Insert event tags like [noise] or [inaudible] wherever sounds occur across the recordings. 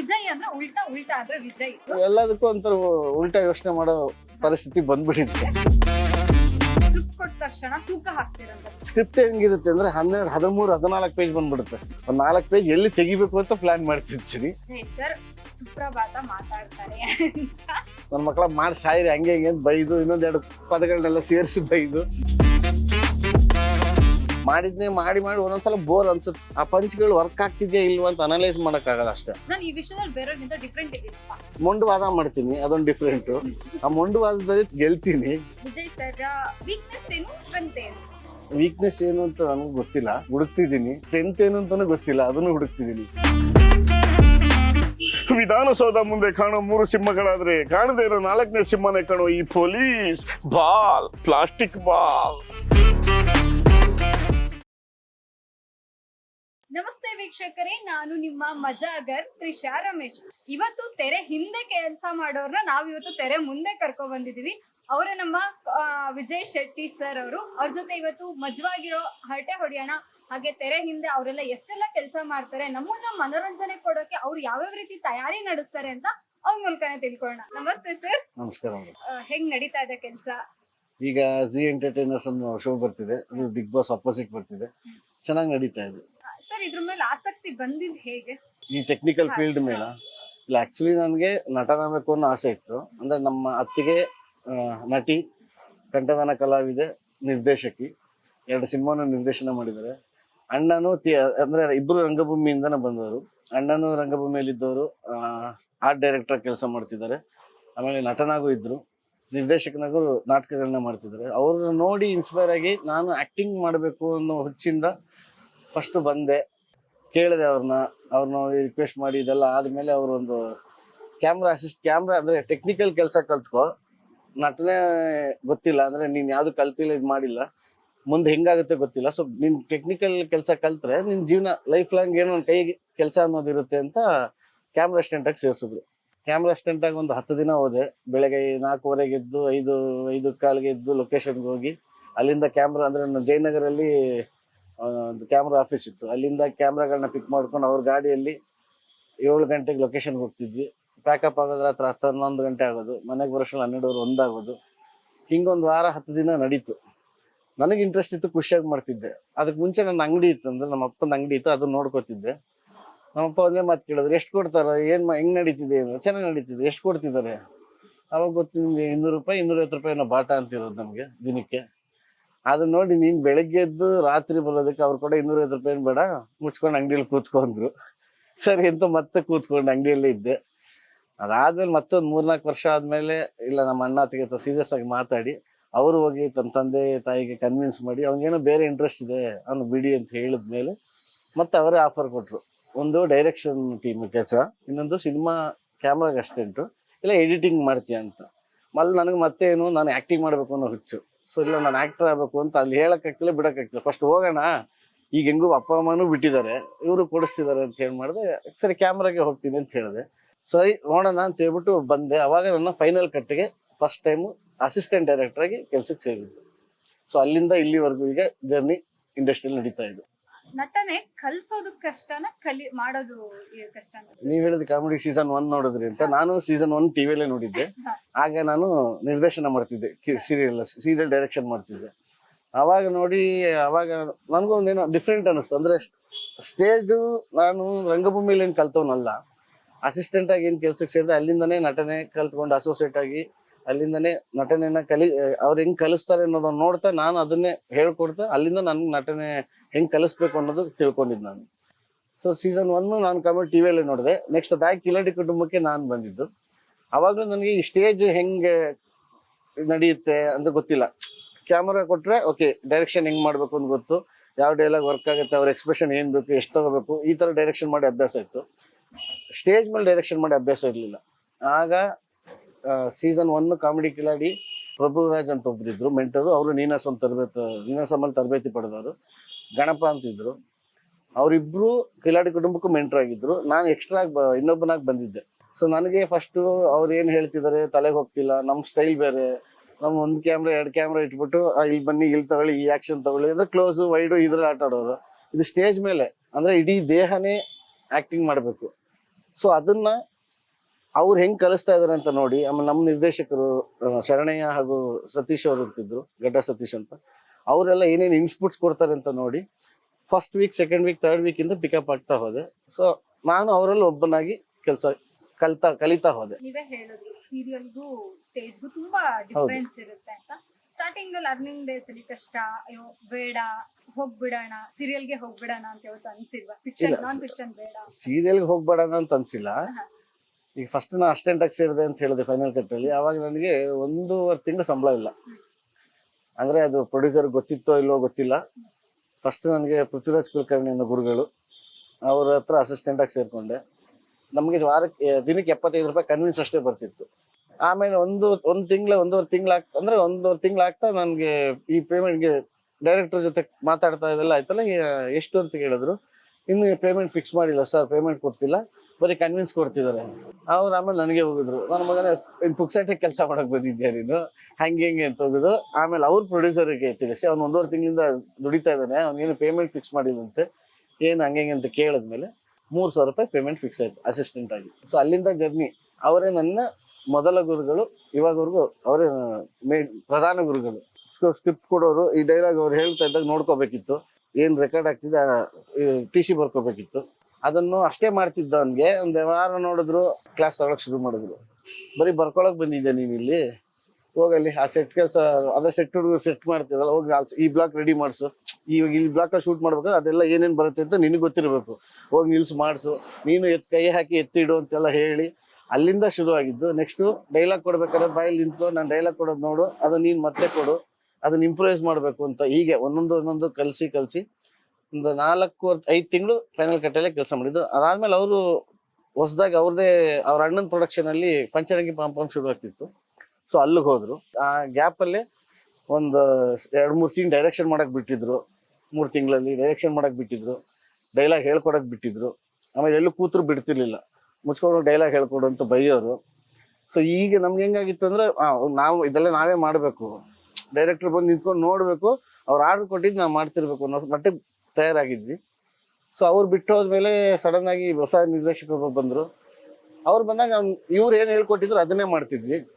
ವಿಜಯ್ ಅಂದ್ರೆ ಉಲ್ಟಾ ಉಲ್ಟಾ ಆದ್ರೆ ವಿಜಯ್. ಎಲ್ಲದಕ್ಕೂ ಒಂಥರ ಉಲ್ಟಾ ಯೋಚನೆ ಮಾಡೋ ಪರಿಸ್ಥಿತಿ ಬಂದ್ಬಿಟ್ಟಿದೆ. ಸ್ಕ್ರಿಪ್ಟ್ ಕೊಟ್ಟ ತಕ್ಷಣ ತೂಕ ಹಾಕ್ತಿರಂತ. ಸ್ಕ್ರಿಪ್ಟ್ ಹೆಂಗಿರುತ್ತೆ ಅಂದ್ರೆ ಹನ್ನೆರಡು ಹದಿಮೂರು ಹದಿನಾಲ್ಕು ಪೇಜ್ ಬಂದ್ಬಿಡುತ್ತೆ. ಒಂದ್ ನಾಲ್ಕು ಪೇಜ್ ಎಲ್ಲಿ ತೆಗಿಬೇಕು ಅಂತ ಪ್ಲಾನ್ ಮಾಡ್ತಿರ್ತೀನಿ ವಿಜಯ್ ಸರ್ ಸುಪ್ರಭಾತ ಮಾತಾಡ್ತಾರೆ ಅಂತ. ನನ್ನ ಮಕ್ಕಳ ಮಾಡಿ ಸಾಯಿರಿ ಹಂಗೆ ಹಿಂಗೆ ಅಂತ ಬೈದು ಇನ್ನೊಂದೆರಡು ಪದಗಳನ್ನೆಲ್ಲ ಸೇರಿಸಿ ಬೈದು. ಮಾಡಿದ್ನೇ ಮಾಡಿ ಮಾಡಿ ಒಂದೊಂದ್ಸಲ ಬೋರ್ ಅನ್ಸುತ್ತೆ. ಆ ಪಂಚ್ಗಳು ವರ್ಕ್ ಆಗ್ತಿದ್ಯಾ ಇಲ್ವಾ ಅಂತ ಅನಲೈಸ್ ಆಗಲ್ಲ ಅಷ್ಟೇ. ನಾನು ಈ ವಿಷಯದಲ್ಲಿ ಬೇರೆಯವ್ರಿಗಿಂತ ಡಿಫ್ರೆಂಟ್ ಇದ್ದೀನಪ್ಪ ಮೊಂಡುವಾದ ಮಾಡ್ತೀನಿ ಅದೊಂದು ಡಿಫ್ರೆಂಟ್ ಆ ಮೊಂಡುವಾದದಲ್ಲಿ ಗೆಲ್ತೀನಿ. ವಿಜಯ್ ಸರ್ ವೀಕ್ನೆಸ್ ಏನು ಸ್ಟ್ರೆಂತ್ ಏನು? ವೀಕ್ನೆಸ್ ಏನು ಅಂತ ನನಗೆ ಗೊತ್ತಿಲ್ಲ. ಹುಡುಕ್ತಿದ್ದೀನಿ. ಸ್ಟ್ರೆಂತ್ ಏನು ಅಂತಾನು ಗೊತ್ತಿಲ್ಲ. ಅದನ್ನು ಹುಡುಕ್ತಿದ್ದೀನಿ. ವಿಧಾನಸೌಧ ಮುಂದೆ ಕಾಣೋ ಮೂರು ಸಿಂಹಗಳಾದ್ರೆ ಕಾಣದೇ ಇರೋ ನಾಲ್ಕನೇ ಸಿಂಹನೇ ಕಾಣೋ ಈ ಪೊಲೀಸ್ ಬಾಲ್ ಪ್ಲಾಸ್ಟಿಕ್ ಬಾಲ್. ನಮಸ್ತೆ ವೀಕ್ಷಕರೇ ನಾನು ನಿಮ್ಮ ಮಜಾಗರ್ ತ್ರಿಷಾ ರಮೇಶ್. ಇವತ್ತು ತೆರೆ ಹಿಂದೆ ಕೆಲಸ ಮಾಡೋರ್ನ ನಾವ್ ಇವತ್ತು ತೆರೆ ಮುಂದೆ ಕರ್ಕೊ ಬಂದಿದೀವಿ. ಅವರ ನಮ್ಮ ವಿಜಯ್ ಶೆಟ್ಟಿ ಸರ್ ಅವರು. ಅವ್ರ ಜೊತೆ ಇವತ್ತು ಮಜವಾಗಿರೋ ಹರಟೆ ಹೊಡೆಯೋಣ. ಹಾಗೆ ತೆರೆ ಹಿಂದೆ ಅವರೆಲ್ಲ ಎಷ್ಟೆಲ್ಲ ಕೆಲಸ ಮಾಡ್ತಾರೆ ನಮ್ಮನ್ನ ಮನೋರಂಜನೆ ಕೊಡೋಕೆ ಅವ್ರು ಯಾವ್ಯಾವ ರೀತಿ ತಯಾರಿ ನಡೆಸ್ತಾರೆ ಅಂತ ಅವ್ರ ಮೂಲಕನೇ ತಿಳ್ಕೊಳ್ಳೋಣ. ನಮಸ್ತೆ ಸರ್ ನಮಸ್ಕಾರ ಹೆಂಗ್ ನಡೀತಾ ಇದೆ ಕೆಲಸ? ಈಗ ಜಿ ಎಂಟರ್ಟೈನರ್ಸ್ ಒಂದು ಶೋ ಬರ್ತಿದೆ. ಅದು ಬಿಗ್ ಬಾಸ್ ಅಪೋಸಿಟ್ ಬರ್ತಿದೆ ಚೆನ್ನಾಗಿ ನಡೀತಾ ಇದೆ. ಸರ್ ಇದ್ರ ಮೇಲೆ ಆಸಕ್ತಿ ಬಂದಿದ್ ಹೇಗೆ? ಈ ಟೆಕ್ನಿಕಲ್ ಫೀಲ್ಡ್ ಮೇಲೆ. ಇಲ್ಲ ಆಕ್ಚುಲಿ ನನಗೆ ನಟನಾಗಬೇಕು ಅನ್ನೋ ಆಸೆ ಇತ್ತು. ಅಂದ್ರೆ ನಮ್ಮ ಅತ್ತಿಗೆ ಆ, ನಟಿ ಕಂಠದಾನ ಕಲಾವಿದೆ ನಿರ್ದೇಶಕಿ ಎರಡು ಸಿನಿಮಾನ ನಿರ್ದೇಶನ ಮಾಡಿದ್ದಾರೆ. ಅಣ್ಣನು ತಿ- ಅಂದ್ರೆ ಇಬ್ರು ರಂಗಭೂಮಿಯಿಂದನೇ ಬಂದವರು. ಅಣ್ಣನು ರಂಗಭೂಮಿಯಲ್ಲಿದ್ದವರು ಆರ್ಟ್ ಡೈರೆಕ್ಟರ್ ಕೆಲಸ ಮಾಡ್ತಿದ್ದಾರೆ. ಆಮೇಲೆ ನಟನಾಗೂ ಇದ್ರು. ನಿರ್ದೇಶಕನಾಗೂ ನಾಟಕಗಳನ್ನ ಮಾಡ್ತಿದ್ದಾರೆ. ಅವ್ರನ್ನ ನೋಡಿ ಇನ್ಸ್ಪೈರ್ ಆಗಿ ನಾನು ಆಕ್ಟಿಂಗ್ ಮಾಡಬೇಕು ಅನ್ನೋ ಹುಚ್ಚಿಂದ ಫಸ್ಟ್ ಬಂದೆ. ಕೇಳಿದೆ ಅವ್ರನ್ನ ಅವ್ರನ್ನ ರಿಕ್ವೆಸ್ಟ್ ಮಾಡಿ ಇದೆಲ್ಲ ಆದಮೇಲೆ ಅವರು ಒಂದು ಕ್ಯಾಮ್ರಾ ಅಸಿಸ್ಟ್ ಕ್ಯಾಮ್ರಾ ಅಂದ್ರೆ ಟೆಕ್ನಿಕಲ್ ಕೆಲಸ ಕಲ್ತ್ಕೋ. ನಟನೆ ಗೊತ್ತಿಲ್ಲ, ಅಂದ್ರೆ ನೀನು ಯಾವ್ದು ಕಲ್ತಿಲ್ಲ, ಇದು ಮಾಡಿಲ್ಲ. ಮುಂದೆ ಹೆಂಗಾಗುತ್ತೆ ಗೊತ್ತಿಲ್ಲ. ಸೊ ನಿನ್ನ ಟೆಕ್ನಿಕಲ್ ಕೆಲಸ ಕಲ್ತ್ರೆ ನಿನ್ ಜೀವನ ಲೈಫ್ ಲಾಂಗ್ ಏನೋ ಒಂದು ಕೈ ಕೆಲಸ ಅನ್ನೋದು ಇರುತ್ತೆ ಅಂತ ಕ್ಯಾಮ್ರಾ ಅಸಿಸ್ಟೆಂಟ್ ಆಗಿ ಸೇರಿಸಿದ್ರು. ಕ್ಯಾಮ್ರಾ ಅಸಿಸ್ಟೆಂಟ್ ಆಗಿ ಒಂದು ಹತ್ತು ದಿನ ಹೋದೆ. ಬೆಳಗ್ಗೆ ನಾಲ್ಕೂವರೆಗೆ ಎದ್ದು, ಐದು ಐದು ಕಾಲಿಗೆ ಎದ್ದು ಲೊಕೇಶನ್ಗೆ ಹೋಗಿ. ಅಲ್ಲಿಂದ ಕ್ಯಾಮ್ರಾ ಅಂದ್ರೆ ಜಯನಗರಲ್ಲಿ ಒಂದು ಕ್ಯಾಮ್ರಾ ಆಫೀಸ್ ಇತ್ತು. ಅಲ್ಲಿಂದ ಕ್ಯಾಮ್ರಾಗಳನ್ನ ಪಿಕ್ ಮಾಡ್ಕೊಂಡು ಅವ್ರ ಗಾಡಿಯಲ್ಲಿ ಏಳು ಗಂಟೆಗೆ ಲೊಕೇಶನ್ಗೆ ಹೋಗ್ತಿದ್ವಿ. ಪ್ಯಾಕಪ್ ಆಗೋದ್ರ ಹತ್ರ ಹತ್ತು ಹನ್ನೊಂದು ಗಂಟೆ ಆಗೋದು. ಮನೆಗೆ ಬರೋಷ್ಟು ಹನ್ನೆರಡುವರೆ, ಒಂದಾಗೋದು. ಹಿಂಗೊಂದು ವಾರ, ಹತ್ತು ದಿನ ನಡೀತು. ನನಗೆ ಇಂಟ್ರೆಸ್ಟ್ ಇತ್ತು, ಖುಷಿಯಾಗಿ ಮಾಡ್ತಿದ್ದೆ. ಅದಕ್ಕೆ ಮುಂಚೆ ನನ್ನ ಅಂಗಡಿ ಇತ್ತು ಅಂದ್ರೆ ನಮ್ಮ ಅಪ್ಪನ ಅಂಗಡಿ ಇತ್ತು, ಅದನ್ನ ನೋಡ್ಕೋತಿದ್ದೆ. ನಮ್ಮಪ್ಪ ಒಂದೇ ಮಾತು ಕೇಳಿದ್ರು, ಎಷ್ಟು ಕೊಡ್ತಾರೆ? ಏನು ಹೆಂಗೆ ನಡೀತಿದೆ ಚೆನ್ನಾಗಿ ನಡೀತಿದೆ, ಎಷ್ಟು ಕೊಡ್ತಿದ್ದಾರೆ? ಅವಾಗ ಗೊತ್ತು ನಿಮಗೆ ಇನ್ನೂರು ರೂಪಾಯಿ, ಇನ್ನೂರೈವತ್ತು ರೂಪಾಯಿ ಬಾಟ ಅಂತಿರೋದು ನಮಗೆ ದಿನಕ್ಕೆ. ಅದನ್ನ ನೋಡಿ ನೀನ್ ಬೆಳಗ್ಗೆ ಎದ್ದು ರಾತ್ರಿ ಬರೋದಕ್ಕೆ ಅವ್ರು ಕೂಡ ಇನ್ನೂರೈವತ್ತು ರೂಪಾಯಿ ಬೇಡ, ಮುಚ್ಕೊಂಡು ಅಂಗಡಿಯಲ್ಲಿ ಕೂತ್ಕೊಂಡ್ರು. ಸರಿ ಅಂತ ಮತ್ತೆ ಕೂತ್ಕೊಂಡು ಅಂಗಡಿಯಲ್ಲೇ ಇದ್ದೆ. ಅದಾದ್ಮೇಲೆ ಮತ್ತೊಂದು ಮೂರ್ನಾಲ್ಕು ವರ್ಷ ಆದ್ಮೇಲೆ ಇಲ್ಲ ನಮ್ಮ ಅಣ್ಣ ಅತ್ತಿಗೆ ಸೀರಿಯಸ್ ಆಗಿ ಮಾತಾಡಿ, ಅವರು ಹೋಗಿ ತಮ್ಮ ತಂದೆ ತಾಯಿಗೆ ಕನ್ವಿನ್ಸ್ ಮಾಡಿ, ಅವ್ನಿಗೇನೋ ಬೇರೆ ಇಂಟ್ರೆಸ್ಟ್ ಇದೆ ಅವ್ನು ಬಿಡಿ ಅಂತ ಹೇಳಿದ್ಮೇಲೆ ಮತ್ತೆ ಅವರೇ ಆಫರ್ ಕೊಟ್ರು. ಒಂದು ಡೈರೆಕ್ಷನ್ ಟೀಮ್ ಕೆಲಸ, ಇನ್ನೊಂದು ಸಿನಿಮಾ ಕ್ಯಾಮ್ರಾಗ ಅಷ್ಟೆಂಟು ಇಲ್ಲ ಎಡಿಟಿಂಗ್ ಮಾಡ್ತೀಯ ಅಂತ. ಮಲ್ಲಿ ನನಗೆ ಮತ್ತೇನು, ನಾನು ಆ್ಯಕ್ಟಿಂಗ್ ಮಾಡಬೇಕು ಅನ್ನೋ ಹುಚ್ಚು. ಸೊ ಇಲ್ಲ, ನಾನು ಆಕ್ಟರ್ ಆಗಬೇಕು ಅಂತ ಅಲ್ಲಿ ಹೇಳಕ್ಕಾಗ್ತಿಲ್ಲ ಬಿಡೋಕ್ಕಾಗ್ತಿಲ್ಲ ಫಸ್ಟ್ ಹೋಗೋಣ. ಈಗ ಹೆಂಗೂ ಅಪ್ಪ, ಅಮ್ಮನೂ ಬಿಟ್ಟಿದ್ದಾರೆ. ಇವರು ಕೊಡಿಸ್ತಿದ್ದಾರೆ ಅಂತ ಹೇಳಿ ಮಾಡಿದೆ. ಸರಿ, ಕ್ಯಾಮ್ರಾಗೆ ಹೋಗ್ತೀನಿ ಅಂತ ಹೇಳಿದೆ. ಸರಿ, ನೋಡೋಣ ಅಂತ ಹೇಳ್ಬಿಟ್ಟು ಬಂದೆ. ಅವಾಗ ನನ್ನ ಫೈನಲ್ ಕಟ್ಟಿಗೆ ಫಸ್ಟ್ ಟೈಮು ಅಸಿಸ್ಟೆಂಟ್ ಡೈರೆಕ್ಟರ್ ಆಗಿ ಕೆಲ್ಸಕ್ಕೆ ಸೇರಿದ್ದು. ಸೊ ಅಲ್ಲಿಂದ ಇಲ್ಲಿವರೆಗೂ ಈಗ ಜರ್ನಿ ಇಂಡಸ್ಟ್ರಿಯಲ್ಲಿ ನಡೀತಾ ಇದೆ. ನಟನೆ ಕಲ್ಸೋದು ಕಷ್ಟನ ಕಲಿ ಮಾಡೋದು ಕಷ್ಟ ನೀವ್ ಹೇಳಿದ ಕಾಮಿಡಿ ಸೀಸನ್ ಒನ್ ನೋಡಿದ್ರಿ ಅಂತ ನಾನು ಸೀಸನ್ ಒನ್ ಟಿವಿಯಲ್ಲೇ ನೋಡಿದ್ದೆ. ಆಗ ನಾನು ನಿರ್ದೇಶನ ಮಾಡ್ತಿದ್ದೆ ಸೀರಿಯಲ್ ಸೀರಿಯಲ್ ಡೈರೆಕ್ಷನ್ ಮಾಡ್ತಿದ್ದೆ. ಅವಾಗ ನೋಡಿ ಅವಾಗ ನನಗೂ ಒಂದೇನೋ ಡಿಫ್ರೆಂಟ್ ಅನಿಸ್ತು ಅಂದ್ರೆ ಸ್ಟೇಜು ನಾನು ರಂಗಭೂಮಿಲಿ ಏನು ಕಲ್ತವನಲ್ಲ. ಅಸಿಸ್ಟೆಂಟ್ ಆಗಿ ಏನು ಕೆಲ್ಸಕ್ಕೆ ಸೇರಿದೆ ಅಲ್ಲಿಂದನೇ ನಟನೆ ಕಲ್ತ್ಕೊಂಡು ಅಸೋಸಿಯೇಟ್ ಆಗಿ ಅಲ್ಲಿಂದನೇ ನಟನೆಯನ್ನ ಕಲಿ ಅವ್ರು ಹೆಂಗ್ ಕಲಿಸ್ತಾರೆ ಅನ್ನೋದನ್ನ ನೋಡ್ತಾ ನಾನು ಅದನ್ನೇ ಹೇಳ್ಕೊಡ್ತಾ ಅಲ್ಲಿಂದ ನನ್ಗೆ ನಟನೆ ಹೆಂಗ್ ಕಲಿಸ್ಬೇಕು ಅನ್ನೋದು ತಿಳ್ಕೊಂಡಿದ್ದು ನಾನು. ಸೊ ಸೀಸನ್ ಒನ್ ನಾನು ಕಾಮೆಂಟ್ ಟಿ ವಿಯಲ್ಲಿ ನೋಡಿದೆ. ನೆಕ್ಸ್ಟ್ ದಾಯ್ ಕಿಲಾಡಿ ಕುಟುಂಬಕ್ಕೆ ನಾನು ಬಂದಿದ್ದು. ಅವಾಗಲೂ ನನಗೆ ಈ ಸ್ಟೇಜ್ ಹೆಂಗೆ ನಡೆಯುತ್ತೆ ಅಂತ ಗೊತ್ತಿಲ್ಲ. ಕ್ಯಾಮ್ರಾ ಕೊಟ್ಟರೆ ಓಕೆ ಡೈರೆಕ್ಷನ್ ಹೆಂಗೆ ಮಾಡಬೇಕು ಅಂತ ಗೊತ್ತು. ಯಾವ ಡೈಲಾಗ್ ವರ್ಕ್ ಆಗುತ್ತೆ, ಅವ್ರ ಎಕ್ಸ್ಪ್ರೆಷನ್ ಏನು ಬೇಕು, ಎಷ್ಟು ತಗೋಬೇಕು, ಈ ತರ ಡೈರೆಕ್ಷನ್ ಮಾಡಿ ಅಭ್ಯಾಸ ಇತ್ತು. ಸ್ಟೇಜ್ ಮೇಲೆ ಡೈರೆಕ್ಷನ್ ಮಾಡಿ ಅಭ್ಯಾಸ ಇರಲಿಲ್ಲ. ಆಗ season one comedy Kiladi Prabhuraj ಅಂತ ಒಬ್ಬರಿದ್ರು ಮೆಂಟರು ಅವರು ನೀನಾಸಂ ತರಬೇತಿ ನೀನಾಸಮಲ್ಲಿ ತರಬೇತಿ ಪಡೆದವರು. ಗಣಪ ಅಂತಿದ್ರು. ಅವರಿಬ್ರು ಕಿಲಾಡಿ ಕುಟುಂಬಕ್ಕೂ ಮೆಂಟರ್ ಆಗಿದ್ರು. ನಾನು ಎಕ್ಸ್ಟ್ರಾ ಇನ್ನೊಬ್ಬನಾಗಿ ಬಂದಿದ್ದೆ. ಸೊ ನನಗೆ ಫಸ್ಟ್ ಅವ್ರು ಏನು ಹೇಳ್ತಿದ್ದಾರೆ ತಲೆಗೆ ಹೋಗ್ತಿಲ್ಲ ನಮ್ಮ ಸ್ಟೈಲ್ ಬೇರೆ. ನಮ್ಮ ಒಂದು ಕ್ಯಾಮ್ರಾ ಎರಡು ಕ್ಯಾಮ್ರಾ ಇಟ್ಬಿಟ್ಟು ಇಲ್ಲಿ ಬನ್ನಿ ಇಲ್ಲಿ ತಗೊಳ್ಳಿ, ಈ ಆ್ಯಕ್ಷನ್ ತಗೊಳ್ಳಿ ಅಂದರೆ ಕ್ಲೋಸು ವೈಡು ಇದ್ರಲ್ಲಿ ಆಟ ಆಡೋರು. ಇದು ಸ್ಟೇಜ್ ಮೇಲೆ. ಅಂದರೆ ಇಡೀ ದೇಹನೇ ಆ್ಯಕ್ಟಿಂಗ್ ಮಾಡಬೇಕು. ಸೊ ಅದನ್ನು ಅವ್ರು ಹೆಂಗೆ ಕಲಿಸ್ತಾ ಇದ್ದಾರೆ ಅಂತ ನೋಡಿ, ಆಮೇಲೆ ನಮ್ಮ ನಿರ್ದೇಶಕರು ಶರಣಯ್ಯ ಹಾಗೂ ಸತೀಶ್ ಅವರು ಇರ್ತಿದ್ರು ಗಡ್ಡ ಸತೀಶ್ ಅಂತ. ಅವರೆಲ್ಲ ಏನೇನು ಇನ್ಸ್ಪುಟ್ಸ್ ಕೊಡ್ತಾರೆ ಅಂತ ನೋಡಿ first week second week third week ಇಂದ ಪಿಕಪ್ ಆಗ್ತಾ ಹೋದೆ. ಸೊ ನಾನು ಅವರಲ್ಲಿ ಒಬ್ಬನಾಗಿ ಕೆಲಸ ಕಲ್ತಾ ಕಲಿತಾ ಹೋದೆ. ನೀವೇ ಹೇಳಿದ್ರಿ ಸೀರಿಯಲ್ಗೂ ಸ್ಟೇಜ್ಗೂ ತುಂಬಾ ಡಿಫ್ರೆನ್ಸ್ ಇರುತ್ತೆ ಅಂತ. ಸ್ಟಾರ್ಟಿಂಗ್ ಅಲ್ಲಿ ಅರ್ನಿಂಗ್ ಡೇಸ್ ಅಲ್ಲಿ ಕಷ್ಟ ಅಯ್ಯೋ ಬೇಡ ಹೋಗ್ಬಿಡೋಣ ಸೀರಿಯಲ್ಗೆ ಹೋಗ್ಬಿಡೋಣ ಅಂತ ಯಾವತ್ತು ಅನ್ಸಿಲ್ವಾ? ಫಿಕ್ಷನ್ ನಾನ್ ಫಿಕ್ಷನ್ ಬೇಡ. ಸೀರಿಯಲ್ಗೆ ಹೋಗ್ಬೇಡ ಅಂತ ಅನ್ಸಿಲ್ಲ. ಈಗ ಫಸ್ಟ್ ನಾನು ಅಸ್ಟೆಂಟ್ ಆಗಿ ಸೇರಿದೆ ಅಂತ ಹೇಳಿದೆ ಫೈನಲ್ ಕಟ್ ಅಲ್ಲಿ. ಅವಾಗ ನನಗೆ ಒಂದೂವರೆ ತಿಂಗಳು ಸಂಬಳ ಇಲ್ಲ. ಅಂದ್ರೆ ಅದು ಪ್ರೊಡ್ಯೂಸರ್ ಗೊತ್ತಿತ್ತೋ ಇಲ್ಲೋ ಗೊತ್ತಿಲ್ಲ. ಫಸ್ಟ್ ನನಗೆ ಪೃಥ್ವಿರಾಜ್ ಕುಲಕರ್ಣಿ ಅನ್ನೋ ಗುರುಗಳು, ಅವ್ರ ಹತ್ರ ಅಸಿಸ್ಟೆಂಟ್ ಆಗಿ ಸೇರ್ಕೊಂಡೆ. ನಮಗೆ ವಾರಕ್ಕೆ ದಿನಕ್ಕೆ ಎಪ್ಪತ್ತೈದು ರೂಪಾಯಿ ಕನ್ವಿನ್ಸ್ ಅಷ್ಟೇ ಬರ್ತಿತ್ತು. ಆಮೇಲೆ ಒಂದು ಒಂದು ತಿಂಗಳ, ಒಂದೂವರೆ ತಿಂಗಳು ಅಂದರೆ ಅಂದ್ರೆ ಒಂದೂವರೆ ತಿಂಗಳಾಗ್ತಾ ನನಗೆ ಈ ಪೇಮೆಂಟ್ಗೆ ಡೈರೆಕ್ಟರ್ ಜೊತೆ ಮಾತಾಡ್ತಾ ಇದೆಲ್ಲ ಆಯ್ತಲ್ಲ ಎಷ್ಟು ಅಂತ ಕೇಳಿದ್ರು. ಇನ್ನು ಪೇಮೆಂಟ್ ಫಿಕ್ಸ್ ಮಾಡಿಲ್ಲ ಸರ್ ಪೇಮೆಂಟ್ ಕೊಡ್ತಿಲ್ಲ. ಬರೀ ಕನ್ವಿನ್ಸ್ ಕೊಡ್ತಿದ್ದಾರೆ. ಅವ್ರು ಆಮೇಲೆ ನನಗೆ ಹೋಗಿದ್ರು. ನನ್ನ ಮಗನೇ ಪುಕ್ಸಟ್ಟೆ ಕೆಲಸ ಮಾಡೋಕೆ ಬಂದಿದ್ದೆ ನೀನು? ಹಂಗೆ ಹಿಂಗೆ ಅಂತ ಹೋಗಿದ್ರು. ಆಮೇಲೆ ಅವ್ರ ಪ್ರೊಡ್ಯೂಸರ್ಗೆ ತಿಳಿಸಿ ಅವ್ನು ಒಂದೂವರೆ ತಿಂಗಳಿಂದ ದುಡಿತಾ ಇದ್ದಾನೆ, ಅವ್ನಿಗೇನು ಪೇಮೆಂಟ್ ಫಿಕ್ಸ್ ಮಾಡಿದಂತೆ ಏನು ಹಂಗೆ ಹಿಂಗೆ ಅಂತ ಕೇಳಿದ್ಮೇಲೆ ಮೂರು ಸಾವಿರ ರೂಪಾಯಿ ಪೇಮೆಂಟ್ ಫಿಕ್ಸ್ ಆಯ್ತು ಅಸಿಸ್ಟೆಂಟ್ ಆಗಿ. ಸೊ ಅಲ್ಲಿಂದ ಜರ್ನಿ. ಅವರೇ ನನ್ನ ಮೊದಲ ಗುರುಗಳು, ಇವಾಗವರೆಗೂ ಅವರೇ ಮೇಡ್ ಪ್ರಧಾನ ಗುರುಗಳು. ಸ್ಕ್ರಿಪ್ಟ್ ಕೊಡೋರು, ಈ ಡೈಲಾಗ್ ಅವ್ರು ಹೇಳ್ತಾ ಇದ್ದಾಗ ನೋಡ್ಕೋಬೇಕಿತ್ತು. ಏನು ರೆಕಾರ್ಡ್ ಆಗ್ತಿದೆ ಟಿ ಸಿ ಬರ್ಕೋಬೇಕಿತ್ತು. ಅದನ್ನು ಅಷ್ಟೇ ಮಾಡ್ತಿದ್ದ ಅವನ್ಗೆ. ಒಂದು ವ್ಯವಹಾರ ನೋಡಿದ್ರು ಕ್ಲಾಸ್ ತಗೊಳಕ್ ಶುರು ಮಾಡಿದ್ರು. ಬರೀ ಬರ್ಕೊಳಕ್ ಬಂದಿದ್ದೆ ನೀನ್ ಇಲ್ಲಿ. ಹೋಗಲ್ಲಿ ಆ ಸೆಟ್ ಕೆಲಸ, ಅದೇ ಸೆಟ್ ಹುಡುಗರು ಸೆಟ್ ಮಾಡ್ತಿರಲ್ಲ, ಹೋಗಿ ಈ ಬ್ಲಾಕ್ ರೆಡಿ ಮಾಡಿಸು. ಇವಾಗ ಇಲ್ಲಿ ಬ್ಲಾಕ್ ಶೂಟ್ ಮಾಡ್ಬೇಕಾದ್ರೆ ಅದೆಲ್ಲ ಏನೇನ್ ಬರುತ್ತೆ ಅಂತ ನಿನಗೆ ಗೊತ್ತಿರಬೇಕು. ಹೋಗಿ ನಿಲ್ಸು, ಮಾಡಿಸು. ನೀನು ಎತ್ ಕೈ ಹಾಕಿ ಎತ್ತಿಡು ಅಂತೆಲ್ಲ ಹೇಳಿ ಅಲ್ಲಿಂದ ಶುರು ಆಗಿದ್ದು. ನೆಕ್ಸ್ಟ್ ಡೈಲಾಗ್ ಕೊಡ್ಬೇಕಾದ್ರೆ ಬಾಯಲ್ಲಿ ನಿಂತ್ಕೊಂಡು ನಾನು ಡೈಲಾಗ್ ಕೊಡೋದು ನೋಡು, ಅದು ನೀನು ಮತ್ತೆ ಕೊಡು. ಅದನ್ನ ಇಂಪ್ರೂವೈಸ್ ಮಾಡಬೇಕು ಅಂತ ಹೀಗೆ ಒಂದೊಂದು ಒಂದೊಂದು ಕಲಸಿ, ಕಲಿಸಿ. ಒಂದು ನಾಲ್ಕು ಐದು ತಿಂಗಳು ಫೈನಲ್ ಕಟ್ಟಲ್ಲೇ ಕೆಲಸ ಮಾಡಿದ್ದು. ಅದಾದ್ಮೇಲೆ ಅವರು ಹೊಸದಾಗಿ ಅವ್ರದೇ, ಅವ್ರ ಅಣ್ಣನ ಪ್ರೊಡಕ್ಷನ್ ಅಲ್ಲಿ ಪಂಚರಂಗಿ ಪಾಂಪಂ ಶುರು ಆಗ್ತಿತ್ತು. ಸೊ ಅಲ್ಲಿಗೆ ಹೋದ್ರು. ಆ ಗ್ಯಾಪ್ ಅಲ್ಲೇ ಒಂದು ಎರಡು ಮೂರು ಸೀನ್ ಡೈರೆಕ್ಷನ್ ಮಾಡಕ್ ಬಿಟ್ಟಿದ್ರು. ಮೂರು ತಿಂಗಳಲ್ಲಿ ಡೈರೆಕ್ಷನ್ ಮಾಡಕ್ ಬಿಟ್ಟಿದ್ರು. ಡೈಲಾಗ್ ಹೇಳ್ಕೊಡಕ್ ಬಿಟ್ಟಿದ್ರು. ಆಮೇಲೆ ಎಲ್ಲೂ ಕೂತ್ರು ಬಿಡ್ತಿರ್ಲಿಲ್ಲ. ಮುಚ್ಕೊಂಡು ಡೈಲಾಗ್ ಹೇಳ್ಕೊಡು ಅಂತ ಬೈಯೋರು. ಸೊ ಈಗ ನಮ್ಗೆ ಹೆಂಗಾಗಿತ್ತು ಅಂದ್ರೆ ನಾವು ಇದೆಲ್ಲ ನಾವೇ ಮಾಡಬೇಕು. ಡೈರೆಕ್ಟರ್ ಬಂದು ನಿಂತ್ಕೊಂಡು ನೋಡಬೇಕು. ಅವ್ರು ಆರ್ಡರ್ ಕೊಟ್ಟಿದ್ದು ನಾವು ಮಾಡ್ತಿರ್ಬೇಕು ಅನ್ನೋ ಮಟ್ಟಿಗೆ ತಯಾರಾಗಿದ್ವಿ. ಸೊ ಅವ್ರು ಬಿಟ್ಟು ಹೋದ್ಮೇಲೆ ಸಡನ್ ಆಗಿ ಹೊಸ ನಿರ್ದೇಶಕರು ಬಂದರು. ಅವ್ರು ಬಂದಾಗ ನಾನು ಇವ್ರು ಏನು ಹೇಳ್ಕೊಟ್ಟಿದ್ರು ಅದನ್ನೇ ಮಾಡ್ತಿದ್ವಿ.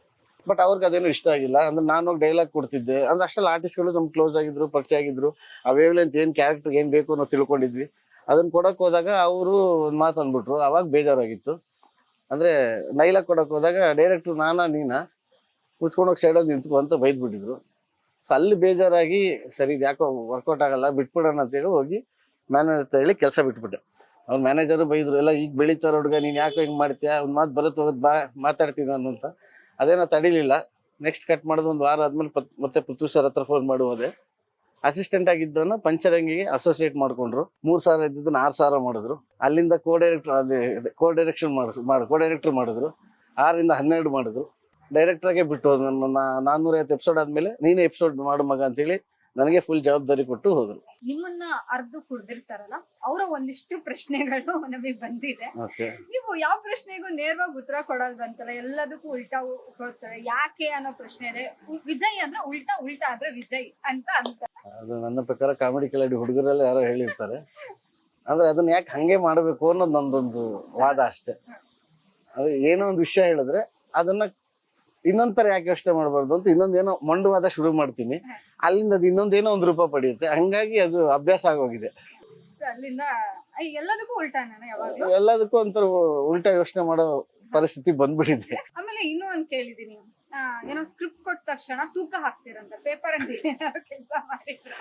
ಬಟ್ ಅವ್ರಿಗೆ ಅದೇನು ಇಷ್ಟ ಆಗಿಲ್ಲ. ಅಂದ್ರೆ ನಾನು ಡೈಲಾಗ್ ಕೊಡ್ತಿದ್ದೆ. ಅಂದ್ರೆ ಅಷ್ಟೆಲ್ಲ ಆರ್ಟಿಸ್ಟ್ಗಳು ನಮ್ಗೆ ಕ್ಲೋಸ್ ಆಗಿದ್ರು, ಪರಿಚಯ ಆಗಿದ್ರು. ಆ ವೇವ್ಲೆಂತ್ ಏನು ಕ್ಯಾರೆಕ್ಟರ್ ಏನು ಬೇಕು ಅನ್ನೋ ತಿಳ್ಕೊಂಡಿದ್ವಿ. ಅದನ್ನ ಕೊಡಕ್ ಹೋದಾಗ ಅವರು ಒಂದು ಮಾತು ಅಂದ್ಬಿಟ್ರು. ಅವಾಗ ಬೇಜಾರಾಗಿತ್ತು. ಅಂದ್ರೆ ಡೈಲಾಗ್ ಕೊಡಕ್ ಹೋದಾಗ ಡೈರೆಕ್ಟ್ರು ನಾನಾ ನೀನಾ ಮುಚ್ಕೊಂಡೋಗಿ ಸೈಡಲ್ಲಿ ನಿಂತ್ಕೊ ಅಂತ ಬೈದ್ಬಿಟ್ಟಿದ್ರು. ಅಲ್ಲಿ ಬೇಜಾರಾಗಿ, ಸರಿ, ಇದು ಯಾಕೋ ವರ್ಕೌಟ್ ಆಗಲ್ಲ, ಬಿಟ್ಬಿಡೋಣ ಅಂತೇಳಿ ಹೋಗಿ ಮ್ಯಾನೇಜರ್ ಹತ್ರ ಹೇಳಿ ಕೆಲಸ ಬಿಟ್ಬಿಟ್ಟೆ. ಅವ್ರ ಮ್ಯಾನೇಜರು ಬೈದ್ರು, ಎಲ್ಲ ಈಗ ಬೆಳೀತಾರ ಹುಡುಗ, ನೀನು ಯಾಕೋ ಹಿಂಗೆ ಮಾಡ್ತೀಯಾ? ಒಂದು ಮಾತು ಬರುತ್ತೆ ಹೋಗೋದು ಬಾ, ಮಾತಾಡ್ತೀನಿ ನಾನು ಅಂತ. ಅದೇನೋ ತಡಿಲಿಲ್ಲ. ನೆಕ್ಸ್ಟ್ ಕಟ್ ಮಾಡೋದು ಒಂದು ವಾರ ಆದಮೇಲೆ ಪತ್, ಮತ್ತೆ ಪೃಥ್ವಿ ಸರ್ ಹತ್ರ ಫೋನ್ ಮಾಡಿ ಹೋದೆ. ಅಸಿಸ್ಟೆಂಟ್ ಆಗಿದ್ದನ್ನ ಪಂಚರಂಗಿಗೆ ಅಸೋಸಿಯೇಟ್ ಮಾಡ್ಕೊಂಡ್ರು. ಮೂರು ಸಾವಿರ ಇದ್ದಿದ್ದನ್ನ ಆರು ಸಾವಿರ ಮಾಡಿದ್ರು. ಅಲ್ಲಿಂದ ಕೋ ಡೈರೆಕ್ಟರ್ ಅಲ್ಲಿ ಕೋ ಡೈರೆಕ್ಷನ್ ಮಾಡಿದ್ರು ಮಾಡಿ ಕೋ ಡೈರೆಕ್ಟರ್ ಮಾಡಿದ್ರು. ಆರರಿಂದ ಹನ್ನೆರಡು ಮಾಡಿದ್ರು. ಡೈರೆಕ್ಟರ್ಗೆ ಬಿಟ್ಟು ಹೋದ್ರು ನನ್ನ ನಾನ್ನೂರೈವತ್ತು ಎಪಿಸೋಡ್ ಆದ್ಮೇಲೆ ನೀನೇ ಎಪಿಸೋಡ್ ಮಾಡು ಮಗ ಅಂತೇಳಿ ನನಗೆ ಫುಲ್ ಜವಾಬ್ದಾರಿ ಕೊಟ್ಟು ಹೋದ್ರು. ನಿಮ್ಮನ್ನ ಅರ್ಧ ಕುಡ್ದಿರ್ತಾರಲ್ಲ ಅವರ ಒಂದಿಷ್ಟು ಪ್ರಶ್ನೆಗಳು [laughs] ನಮಗೆ ಬಂದಿದೆ. ಓಕೆ ನೀವು ಯಾವ ಪ್ರಶ್ನೆಗೂ ನೇರವಾಗಿ ಉತ್ತರ ಕೊಡಲ್ವಂತಲ್ಲ ಎಲ್ಲದಕ್ಕೂ ಉಲ್ಟಾ ಕೊಡ್ತಾರೆ ಯಾಕೆ ಅನ್ನೋ ಪ್ರಶ್ನೆ ಇದೆ. ವಿಜಯ್ ಅಂದ್ರೆ ಉಲ್ಟಾ ಉಲ್ಟಾ ಅಂದ್ರೆ ವಿಜಯ್ ಅಂತ ಅಂತ ಅದು ನನ್ನ ಪ್ರಕಾರ ಕಾಮಿಡಿ ಕೆಲಡಿ ಹುಡುಗರೆಲ್ಲ ಯಾರೋ ಹೇಳಿರ್ತಾರೆ. ಅಂದ್ರೆ ಅದನ್ನ ಯಾಕೆ ಹಂಗೆ ಮಾಡಬೇಕು ಅನ್ನೋದು ನಂದೊಂದು ವಾದ ಅಷ್ಟೇ. ಅದು ಏನೋ ಒಂದು ವಿಷಯ ಹೇಳಿದ್ರೆ ಅದನ್ನ ಇನ್ನೊಂಥರ ಯಾಕೆ ಯೋಚನೆ ಮಾಡಬಾರ್ದು ಅಂತ ಇನ್ನೊಂದೇನೋ ಮಂಡುವಾದ ಶುರು ಮಾಡ್ತೀನಿ. ಅಲ್ಲಿಂದ ಅದು ಇನ್ನೊಂದೇನೋ ಒಂದು ರೂಪ ಪಡೆಯುತ್ತೆ. ಹಂಗಾಗಿ ಅದು ಅಭ್ಯಾಸ ಆಗೋಗಿದೆ. ಎಲ್ಲದಕ್ಕೂ ಯಾವಾಗ್ಲೂ ಎಲ್ಲದಕ್ಕೂ ಒಂಥರ ಉಲ್ಟಾ ಯೋಚನೆ ಮಾಡೋ ಪರಿಸ್ಥಿತಿ ಬಂದ್ಬಿಟ್ಟಿದೆ. ಆಮೇಲೆ ಇನ್ನೂ ಒಂದ್ ಕೇಳಿದೀನಿ ಏನೋ ಸ್ಕ್ರಿಪ್ಟ್ ಕೊಟ್ಟ ತಕ್ಷಣ ತೂಕ ಹಾಕ್ತಿರಂತ. ಪೇಪರ್ ಅಂತ ಕೆಲಸ ಮಾಡಿದ್ರ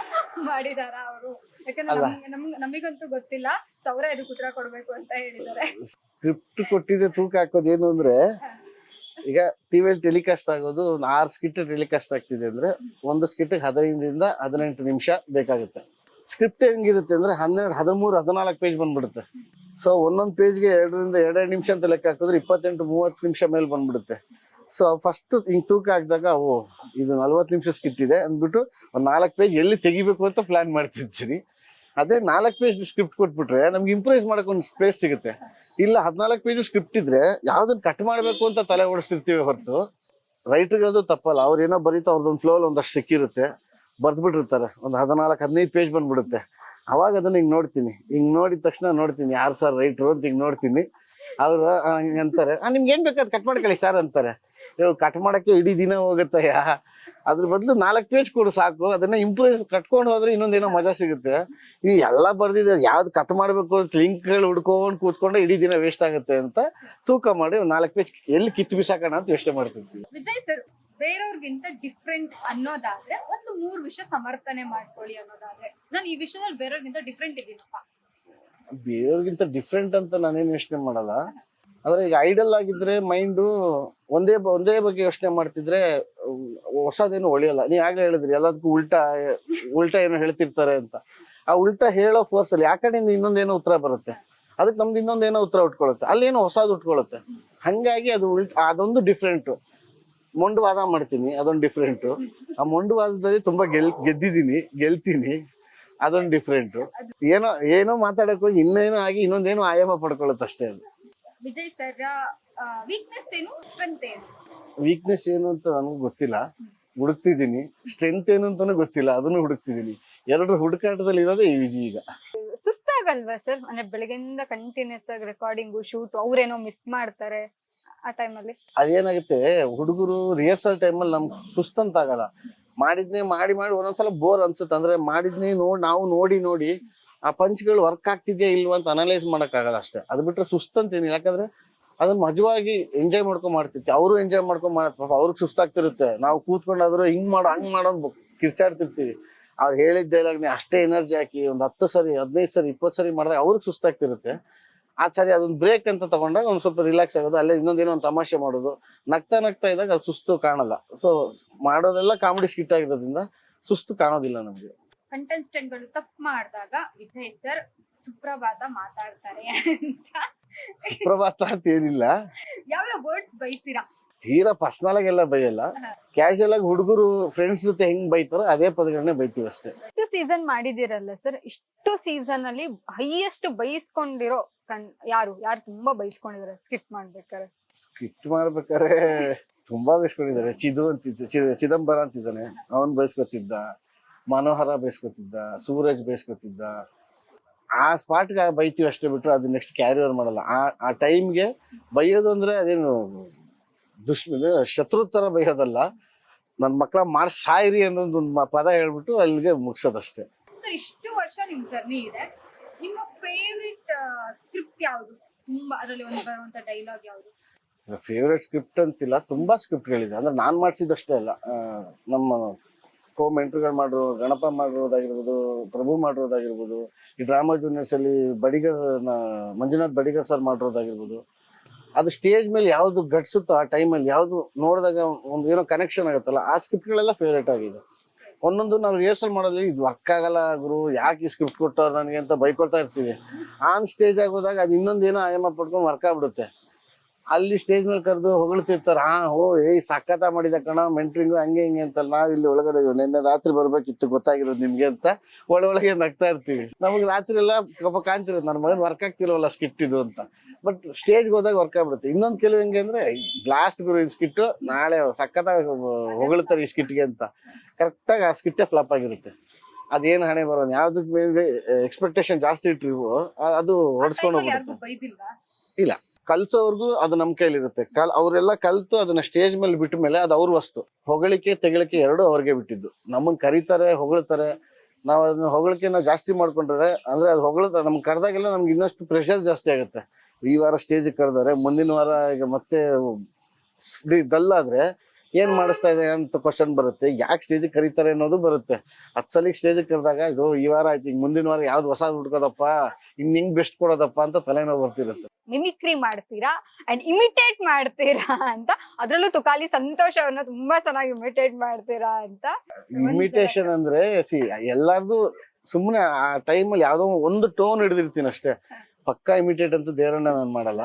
ಮಾಡಿದಾರ ಅವರು? ಯಾಕಂದ್ರೆ ನಮಗಂತೂ ನಮ್ಗೆ- ನಮಿಗಂತೂ ಗೊತ್ತಿಲ್ಲ. ಸೌರ ಇದು ಕುತ್ರ ಕೊಡ್ಬೇಕು ಅಂತ ಹೇಳಿದ್ದಾರೆ. ಸ್ಕ್ರಿಪ್ಟ್ ಕೊಟ್ಟಿದ್ದೆ ತೂಕ ಹಾಕೋದೇನು ಏನು ಅಂದ್ರೆ ಈಗ ಟಿವಿಯಲ್ಲಿ ಟೆಲಿಕಾಸ್ಟ್ ಆಗೋದು ಒಂದು ಆರು ಸ್ಕಿಟ್ ಟೆಲಿಕಾಸ್ಟ್ ಆಗ್ತಿದೆ ಅಂದ್ರೆ ಒಂದು ಸ್ಕಿಟ್ ಹದಿನೈದರಿಂದ ಹದಿನೆಂಟು ನಿಮಿಷ ಬೇಕಾಗುತ್ತೆ. ಸ್ಕ್ರಿಪ್ಟ್ ಹೆಂಗಿರುತ್ತೆ ಅಂದ್ರೆ ಹನ್ನೆರಡು, ಹದಿಮೂರು, ಹದಿನಾಲ್ಕು ಪೇಜ್ ಬಂದ್ಬಿಡುತ್ತೆ. ಸೊ ಒಂದೊಂದು ಪೇಜ್ಗೆ ಎರಡರಿಂದ ಎರಡೆರಡು ನಿಮಿಷ ಅಂತ ಲೆಕ್ಕ ಹಾಕಿದ್ರೆ ಇಪ್ಪತ್ತೆಂಟು, ಮೂವತ್ತು ನಿಮಿಷ ಮೇಲೆ ಬಂದ್ಬಿಡುತ್ತೆ. ಸೊ ಫಸ್ಟ್ ಹಿಂಗೆ ತೂಕ ಹಾಕಿದಾಗ, ಓ, ಇದು ನಲ್ವತ್ತು ನಿಮಿಷ ಸ್ಕಿಟ್ ಇದೆ ಅಂದ್ಬಿಟ್ಟು ಒಂದು ನಾಲ್ಕು ಪೇಜ್ ಎಲ್ಲಿ ತೆಗಿಬೇಕು ಅಂತ ಪ್ಲಾನ್ ಮಾಡ್ತಿರ್ತೀನಿ. ಅದೇ ನಾಲ್ಕು ಪೇಜ್ ಸ್ಕ್ರಿಪ್ಟ್ ಕೊಟ್ಬಿಟ್ರೆ ನಮ್ಗೆ ಇಂಪ್ರೂವೈಸ್ ಮಾಡೋಕೆ ಒಂದು ಸ್ಪೇಸ್ ಸಿಗುತ್ತೆ. ಇಲ್ಲ, ಹದಿನಾಲ್ಕು ಪೇಜ್ ಸ್ಕ್ರಿಪ್ಟ್ ಇದ್ರೆ ಯಾವ್ದನ್ನ ಕಟ್ ಮಾಡಬೇಕು ಅಂತ ತಲೆ ಓಡಿಸ್ತಿರ್ತೀವಿ ಹೊರತು. ರೈಟರ್ಗಳದು ತಪ್ಪಲ್ಲ, ಅವ್ರು ಏನೋ ಬರೀತಾ ಅವ್ರದ್ದೊಂದು ಫ್ಲೋಲ್ ಒಂದಷ್ಟು ಸಿಕ್ಕಿರುತ್ತೆ ಬರ್ದ್ಬಿಟ್ಟಿರ್ತಾರೆ, ಒಂದು ಹದಿನಾಲ್ಕು, ಹದಿನೈದು ಪೇಜ್ ಬಂದ್ಬಿಡುತ್ತೆ. ಅವಾಗ ಅದನ್ನ ಹಿಂಗೆ ನೋಡ್ತೀನಿ. ಹಿಂಗೆ ನೋಡಿದ ತಕ್ಷಣ ನೋಡ್ತೀನಿ, ಯಾರು ಸರ್ ರೈಟ್ರು ಅಂತ ಹಿಂಗೆ ನೋಡ್ತೀನಿ. ಅವರು ಅಂತಾರೆ. ನಿಮ್ಗೆ ಏನ್ ಬೇಕಾದ್ ಕಟ್ ಮಾಡ್ಕೊಳ್ಳಿ ಸರ್ ಅಂತಾರೆ. ಇವಾಗ ಕಟ್ ಮಾಡಕ್ಕೆ ಇಡೀ ದಿನ ಹೋಗುತ್ತಯ್ಯ? ಅದ್ರ ಬದಲು ನಾಲ್ಕು ಪೇಜ್ ಕೊಡು ಸಾಕು. ಅದನ್ನ ಇಂಪ್ರೂವ್ ಕಟ್ಕೊಂಡು ಹೋದ್ರೆ ಇನ್ನೊಂದೇನೋ ಮಜಾ ಸಿಗುತ್ತೆ. ಈ ಎಲ್ಲ ಬರ್ದಿದೆ ಯಾವ್ದು ಕತ್ ಮಾಡ್ಬೇಕು ಅಂತ ಲಿಂಕ್ಗಳು ಹುಡ್ಕೊಂಡು ಕೂತ್ಕೊಂಡೆ ಇಡೀ ದಿನ ವೇಸ್ಟ್ ಆಗುತ್ತೆ ಅಂತ ತೂಕ ಮಾಡಿ ನಾಲ್ಕು ಪೇಜ್ ಎಲ್ಲಿ ಕಿತ್ತು ಬಿಸಾಕೋಣ ಅಂತ ಯೋಚನೆ ಮಾಡ್ತಿರ್ತೀವಿ. ವಿಜಯ್ ಸರ್ ಬೇರೆಯವ್ರಿಗಿಂತ ಡಿಫ್ರೆಂಟ್ ಅನ್ನೋದಾದ್ರೆ ಒಂದು ಮೂರ್ ವಿಷಯ ಸಮರ್ಥನೆ ಮಾಡ್ಕೊಳ್ಳಿ ಅನ್ನೋದಾದ್ರೆ. ನಾನು ಈ ವಿಷಯದಲ್ಲಿ ಬೇರೆಯವ್ರಿಗಿಂತ ಡಿಫ್ರೆಂಟ್ ಇದ್ದೀನಪ್ಪ ಬೇರೆಯವ್ರಿಗಿಂತ ಡಿಫ್ರೆಂಟ್ ಅಂತ ನಾನೇನು ಯೋಚನೆ ಮಾಡಲ್ಲ. ಆದ್ರೆ ಈಗ ಐಡಲ್ ಆಗಿದ್ರೆ ಮೈಂಡು ಒಂದೇ ಒಂದೇ ಬಗ್ಗೆ ಯೋಚನೆ ಮಾಡ್ತಿದ್ರೆ ಹೊಸದೇನು ಒಳಿಯಲ್ಲ. ನೀ ಆಗ್ಲೇ ಹೇಳಿದ್ರಿ, ಎಲ್ಲದಕ್ಕೂ ಉಲ್ಟಾ ಉಲ್ಟಾ ಏನೋ ಹೇಳ್ತಿರ್ತಾರೆ ಅಂತ. ಆ ಉಲ್ಟಾ ಹೇಳೋ ಫೋರ್ಸ್ ಅಲ್ಲಿ ಯಾಕಡೆ ಇನ್ನೊಂದೇನೋ ಉತ್ತರ ಬರುತ್ತೆ. ಅದಕ್ಕೆ ನಮ್ದು ಇನ್ನೊಂದೇನೋ ಉತ್ತರ ಉಟ್ಕೊಳ್ಳುತ್ತೆ ಅಲ್ಲೇನೋ ಹೊಸದು ಉಟ್ಕೊಳ್ಳುತ್ತೆ ಹಂಗಾಗಿ ಅದು ಉಲ್ಟ ಅದೊಂದು ಡಿಫ್ರೆಂಟು ಮೊಂಡುವಾದ ಮಾಡ್ತೀನಿ, ಅದೊಂದು ಡಿಫ್ರೆಂಟು ಆ ಮೊಂಡುವಾದದಲ್ಲಿ ತುಂಬಾ ಗೆಲ್ ಗೆದ್ದಿದ್ದೀನಿ, ಗೆಲ್ತೀನಿ, ಅದೊಂದು ಡಿಫ್ರೆಂಟು ಏನೋ ಏನೋ ಮಾತಾಡೋಕೆ ಹೋಗಿ ಇನ್ನೇನೋ ಆಗಿ ಇನ್ನೊಂದೇನೋ ಆಯಾಮ ಪಡ್ಕೊಳ್ಳುತ್ತೆ ಅಷ್ಟೇ ಅದು. ವಿಜಯ್ ಸರ್ ವೀಕ್ನೆಸ್ ಏನು ಸ್ಟ್ರೆಂತ್ ಏನು? ವೀಕ್ನೆಸ್ ಏನು ಅಂತ ನನಗೂ ಗೊತ್ತಿಲ್ಲ. ಹುಡುಕ್ತಿದ್ದೀನಿ. ಸ್ಟ್ರೆಂತ್ ಏನು ಅಂತಾನು ಗೊತ್ತಿಲ್ಲ. ಅದನ್ನು ಹುಡುಕ್ತಿದ್ದೀನಿ. ಎರಡು ಹುಡುಕಾಟದಲ್ಲಿ ಇರೋದೇ ಈ ವಿಜಿ ಈಗ. ಸುಸ್ತಾಗಲ್ವಾ ಸರ್? ಅಂದ್ರೆ ಬೆಳಗ್ಗೆಯಿಂದ ಕಂಟಿನ್ಯೂಸ್ ಆಗಿ ರೆಕಾರ್ಡಿಂಗು ಶೂಟ್ ಅವ್ರೇನೋ ಮಿಸ್ ಮಾಡ್ತಾರೆ ಆ ಟೈಮಲ್ಲಿ ಅದೇನಾಗುತ್ತೆ ಹುಡುಗರು ರಿಹರ್ಸಲ್ ಟೈಮಲ್ಲಿ ನಮ್ಗೆ ಸುಸ್ತಂತಾಗಲ್ಲ. ಮಾಡಿದ್ನೇ ಮಾಡಿ ಮಾಡಿ ಒಂದೊಂದ್ಸಲ ಬೋರ್ ಅನ್ಸುತ್ತೆ ಅಂದ್ರೆ ಮಾಡಿದ್ನೇ ನೋಡಿ ನಾವು ನೋಡಿ ನೋಡಿ ಆ ಪಂಚ್ಗಳು ವರ್ಕ್ ಆಗ್ತಿದ್ಯಾ ಇಲ್ವಾ ಅಂತ ಅನಲೈಸ್ ಆಗಲ್ಲ ಅಷ್ಟೇ. ಅದು ಬಿಟ್ಟರೆ ಸುಸ್ತು ಅಂತೇನು. ಯಾಕಂದ್ರೆ ಅದನ್ನ ಮಜವಾಗಿ ಎಂಜಾಯ್ ಮಾಡ್ಕೊಂಡ್ ಮಾಡ್ತಿರ್ತಿ. ಅವರು ಎಂಜಾಯ್ ಮಾಡ್ಕೊಂಡ್ ಮಾಡ ಪಾಪ ಅವ್ರಿಗೆ ಸುಸ್ತಾಗ್ತಿರುತ್ತೆ ನಾವು ಕೂತ್ಕೊಂಡಾದ್ರೂ ಹಿಂಗ್ ಮಾಡ, ಹಂಗ್ ಮಾಡೋ ಕಿರ್ಚಾಡ್ತಿರ್ತೀವಿ. ಅವ್ರು ಹೇಳಿದ ಡೈಲಾಗ್ನೇ ಅಷ್ಟೇ ಎನರ್ಜಿ ಹಾಕಿ ಒಂದು ಹತ್ತು ಸರಿ, ಹದಿನೈದು ಸರಿ ಇಪ್ಪತ್ತು ಸರಿ ಮಾಡಿದಾಗ ಅವ್ರಿಗೆ ಸುಸ್ತಾಗ್ತಿರುತ್ತೆ ಆ ಸರಿ ಅದೊಂದು ಬ್ರೇಕ್ ಅಂತ ತಗೊಂಡಾಗ ಒಂದು ಸ್ವಲ್ಪ ರಿಲ್ಯಾಕ್ಸ್ ಆಗೋದು, ಅಲ್ಲೇ ಇನ್ನೊಂದೇನೋ ಒಂದು ತಮಾಷೆ ಮಾಡೋದು. ನಗ್ತಾ ನಗ್ತಾ ಇದ್ದಾಗ ಅದು ಸುಸ್ತು ಕಾಣಲ್ಲ. ಸೊ ಮಾಡೋದೆಲ್ಲ ಕಾಮಿಡಿ ಸ್ಕಿಟ್ ಆಗಿರೋದ್ರಿಂದ ಸುಸ್ತು ಕಾಣೋದಿಲ್ಲ ನಮ್ಗೆ. ಕಂಟೆಸ್ಟೆಂಟ್ಗಳು ತಪ್ಪು ಮಾಡಿದಾಗ ವಿಜಯ್ ಸರ್ ಸುಪ್ರಭಾತ ಮಾತಾಡ್ತಾರೆ ಅಂತ. ಸುಪ್ರಭಾತ ಅಂತ ಏನಿಲ್ಲ. ಯಾವ್ಯಾವ ವರ್ಡ್ಸ್ ಬೈತೀರಾ? ತೀರಾ ಪರ್ಸನಲ್ ಎಲ್ಲ ಬೈಯಲ್ಲ. ಕ್ಯಾಶುಯಲ್ ಆಗಿ ಹುಡುಗರು ಫ್ರೆಂಡ್ಸ್ ಜೊತೆ ಹೆಂಗ್ ಬೈತಾರೋ ಅದೇ ಪದಗಳನ್ನೇ ಬೈತೀವಿ ಅಷ್ಟೇ. ಇಷ್ಟು ಸೀಸನ್ ಮಾಡಿದಿರಲ್ಲ ಸರ್ ಇಷ್ಟು ಸೀಸನ್ ಅಲ್ಲಿ ಹೈಯೆಸ್ಟ್ ಬೈಸ್ಕೊಂಡಿರೋ ಕಣ್ ಯಾರು? ಯಾರು ತುಂಬಾ ಬೈಸ್ಕೊಂಡಿದಾರೆ? ಸ್ಕಿಟ್ ಮಾಡ್ಬೇಕಾರೆ ಸ್ಕಿಟ್ ಮಾಡ್ಬೇಕಾದ್ರೆ ತುಂಬಾ ಬೈಸ್ಕೊಂಡಿದ್ದಾರೆ ಚಿದು ಅಂತಿದ್ದ ಚಿದಂಬರ ಅಂತಿದ್ದಾನೆ. ಅವನ್ ಬೈಸ್ಕೊತಿದ್ದ. ಮನೋಹರ ಬೇಯಿಸ್ಕೊತಿದ್ದ ಸೂರಜ್ ಬೈಸ್ಕೊತಿದ್ದ. ಆ ಸ್ಪಾಟ್ಗೆ ಬೈತೀವಿ ಅಷ್ಟೇ ಬಿಟ್ಟರೆ ಅದು ನೆಕ್ಸ್ಟ್ ಕ್ಯಾರಿ ಓವರ್ ಮಾಡಲ್ಲ. ಆ ಆ ಟೈಮ್ಗೆ ಬೈಯೋದು ಅಂದ್ರೆ ಅದೇನು ದುಶ್ ಶತ್ರು ಥರ ಬೈಯೋದಲ್ಲ. ನನ್ನ ಮಕ್ಕಳ ಮಾಡಿ ಸಾಯಿರಿ ಅನ್ನೋದು ಒಂದು ಪದ ಹೇಳ್ಬಿಟ್ಟು ಅಲ್ಲಿಗೆ ಮುಗಿಸೋದಷ್ಟೇ. ಸರ್ ಇಷ್ಟು ವರ್ಷ ನಿಮ್ಮ ಜರ್ನಿ ಇದೆ. ನಿಮ್ಮ ಫೇವ್ರೆಟ್ ಸ್ಕ್ರಿಪ್ಟ್ ಯಾವುದು? ತುಂಬಾ ಅದರಲ್ಲಿ ಒಂದು ಬರುವಂತ ಡೈಲಾಗ್ ಯಾವುದು? ಫೇವ್ರೆಟ್ ಸ್ಕ್ರಿಪ್ಟ್ ಅಂತಿಲ್ಲ ತುಂಬಾ ಸ್ಕ್ರಿಪ್ಟ್ಗಳಿದೆ ಅಂದ್ರೆ ನಾನು ಮಾಡ್ಸಿದಷ್ಟೇ ಅಲ್ಲ. ನಮ್ಮ ಕೋ ಎಂಟ್ರಿಗಳು ಮಾಡಿರೋ, ಗಣಪ ಮಾಡಿರೋದಾಗಿರ್ಬೋದು, ಪ್ರಭು ಮಾಡಿರೋದಾಗಿರ್ಬೋದು, ಈ ಡ್ರಾಮಾ ಜೂನಿಯರ್ಸ್ ಅಲ್ಲಿ ಬಡಿಗರ್ ನ- ಮಂಜುನಾಥ್ ಬಡಿಗರ್ ಸರ್ ಮಾಡಿರೋದಾಗಿರ್ಬೋದು, ಅದು ಸ್ಟೇಜ್ ಮೇಲೆ ಯಾವ್ದು ಗಟ್ಸುತ್ತೋ ಆ ಟೈಮಲ್ಲಿ ಯಾವುದು ನೋಡಿದಾಗ ಒಂದು ಏನೋ ಕನೆಕ್ಷನ್ ಆಗುತ್ತಲ್ಲ, ಆ ಸ್ಕ್ರಿಪ್ಟ್ಗಳೆಲ್ಲ ಫೇವ್ರೇಟ್ ಆಗಿದೆ. ಒಂದೊಂದು ನಾವು ರಿಹರ್ಸಲ್ ಮಾಡೋದು ಇದು ವರ್ಕ್ ಆಗಲ್ಲ ಗುರು, ಯಾಕೆ ಈ ಸ್ಕ್ರಿಪ್ಟ್ ಕೊಟ್ಟವ್ರು ನನಗೆ ಅಂತ ಬೈಕೊಳ್ತಾ ಇರ್ತೀವಿ. ಆನ್ ಸ್ಟೇಜ್ ಆಗೋದಾಗ ಅದು ಇನ್ನೊಂದು ಏನೋ ಆಯಾಮ ಪಡ್ಕೊಂಡು ವರ್ಕ್ ಆಗ್ಬಿಡುತ್ತೆ. ಅಲ್ಲಿ ಸ್ಟೇಜ್ ಮೇಲೆ ಕರೆದು ಹೊಗಳ್ತಿರ್ತಾರ. ಹಾ ಹೋ ಏಯ್ ಸಕ್ಕತ್ತ ಮಾಡಿದ ಕಣ ಮೆಂಟ್ರಿಂಗು ಹಂಗೆ ಹಿಂಗೆ ಅಂತಲ್ಲ ನಾವು ಇಲ್ಲಿ ಒಳಗಡೆ ನಿನ್ನೆ ರಾತ್ರಿ ಬರ್ಬೇಕಿತ್ತು ಗೊತ್ತಾಗಿರೋದು ನಿಮ್ಗೆ ಅಂತ ಒಳ ಒಳಗೆ ನಗ್ತಾ ಇರ್ತೀವಿ. ನಮಗೆ ರಾತ್ರಿ ಎಲ್ಲ ಪಾಪ ಕಾಣ್ತಿರೋದು. ನನ್ನ ಮಗನ್ ವರ್ಕ್ ಆಗ್ತಿರೋಲ್ಲ ಸ್ಕಿಟ್ ಇದು ಅಂತ. ಬಟ್ ಸ್ಟೇಜ್ಗೆ ಹೋದಾಗ ವರ್ಕ್ ಆಗ್ಬಿಡುತ್ತೆ. ಇನ್ನೊಂದು ಕೆಲವು ಹೆಂಗೆ ಅಂದ್ರೆ ಲಾಸ್ಟ್ ಗುರು ಈ ಸ್ಕಿಟ್ ನಾಳೆ ಸಕ್ಕತ್ತ ಹೊಗಳ್ತಾರೆ ಈ ಸ್ಕಿಟ್ಗೆ ಅಂತ. ಕರೆಕ್ಟಾಗಿ ಆ ಸ್ಕಿಟ್ಟೆ ಫ್ಲಾಪ್ ಆಗಿರುತ್ತೆ. ಅದೇನು ಹಣೆ ಬರೋ ಯಾವ್ದಕ್ ಮೇಲೆ ಎಕ್ಸ್ಪೆಕ್ಟೇಷನ್ ಜಾಸ್ತಿ ಇಟ್ಟಿರ್ವೋ ಅದು ಹೊಡ್ಸ್ಕೊಂಡು ಹೋಗ್ಬಿಡುತ್ತೆ. ಇಲ್ಲ. ಕಲ್ಸೋರ್ಗು ಅದು ನಮ್ಮ ಕೈಲಿರುತ್ತೆ. ಕಲ್, ಅವರೆಲ್ಲ ಕಲ್ತು ಅದನ್ನ ಸ್ಟೇಜ್ ಮೇಲೆ ಬಿಟ್ಟ ಮೇಲೆ ಅದು ಅವ್ರ ವಸ್ತು. ಹೊಗಳಿಕೆ ತೆಗಳಿಕೆ ಎರಡು ಅವ್ರಿಗೆ ಬಿಟ್ಟಿದ್ದು. ನಮ್ಮನ್ನ ಕರೀತಾರೆ, ಹೊಗಳ್ತಾರೆ. ನಾವು ಅದನ್ನ ಹೊಗಳಿಕೆನ ಜಾಸ್ತಿ ಮಾಡ್ಕೊಂಡ್ರೆ ಅಂದ್ರೆ ಅದು ಹೊಗಳ್ತಾರೆ ನಮ್ಗೆ ಕರೆದಾಗೆಲ್ಲ ನಮ್ಗೆ ಇನ್ನಷ್ಟು ಪ್ರೆಷರ್ ಜಾಸ್ತಿ ಆಗುತ್ತೆ. ಈ ವಾರ ಸ್ಟೇಜ್ ಕರೆದಾರೆ, ಮುಂದಿನ ವಾರ ಈಗ ಮತ್ತೆ ಡಲ್ ಆದ್ರೆ ಏನ್ ಮಾಡಿಸ್ತಾ ಇದೆ ಅಂತ ಕ್ವಶನ್ ಬರುತ್ತೆ. ಯಾಕೆ ಸ್ಟೇಜ್ ಕರೀತಾರೆ ಅನ್ನೋದು ಬರುತ್ತೆ. ಹತ್ತು ಸಲ ಸ್ಟೇಜ್ ಕರೆದಾಗ ಇದು ಈ ವಾರ ಆಯ್ತು ಈಗ ಮುಂದಿನ ವಾರ ಯಾವ್ದು ಹೊಸ ಹುಡ್ಕೋದಪ್ಪ ಇನ್ ಹಿಂಗ್ ಬೆಸ್ಟ್ ಕೊಡೋದಪ್ಪ? ಅಂತ ತಲೆನೋವು ಬರ್ತಿರುತ್ತೆ. ಮಿಮಿಕ್ರಿ ಮಾಡ್ತೀರಾ? ಅಂಡ್ ಇಮಿಟೇಟ್ ಮಾಡ್ತೀರಾ ಅಂತ? ಅದ್ರಲ್ಲೂ ತುಕಾಲಿ ಸಂತೋಷವನ್ನ ತುಂಬಾ ಚೆನ್ನಾಗಿ ಇಮಿಟೇಟ್ ಮಾಡ್ತೀರಾ ಅಂತ? ಇಮಿಟೇಷನ್ ಅಂದ್ರೆ ಸಿ ಎಲ್ಲಾರ್ದು ಸುಮ್ಮನೆ ಆ ಟೈಮಲ್ಲಿ ಯಾವ್ದೋ ಒಂದು ಟೋನ್ ಹಿಡಿದಿರ್ತೀನಿ ಅಷ್ಟೇ ಪಕ್ಕಾ ಇಮಿಟೇಟ್ ಅಂತ ದೇವರನ್ನ ನಾನು ಮಾಡಲ್ಲ.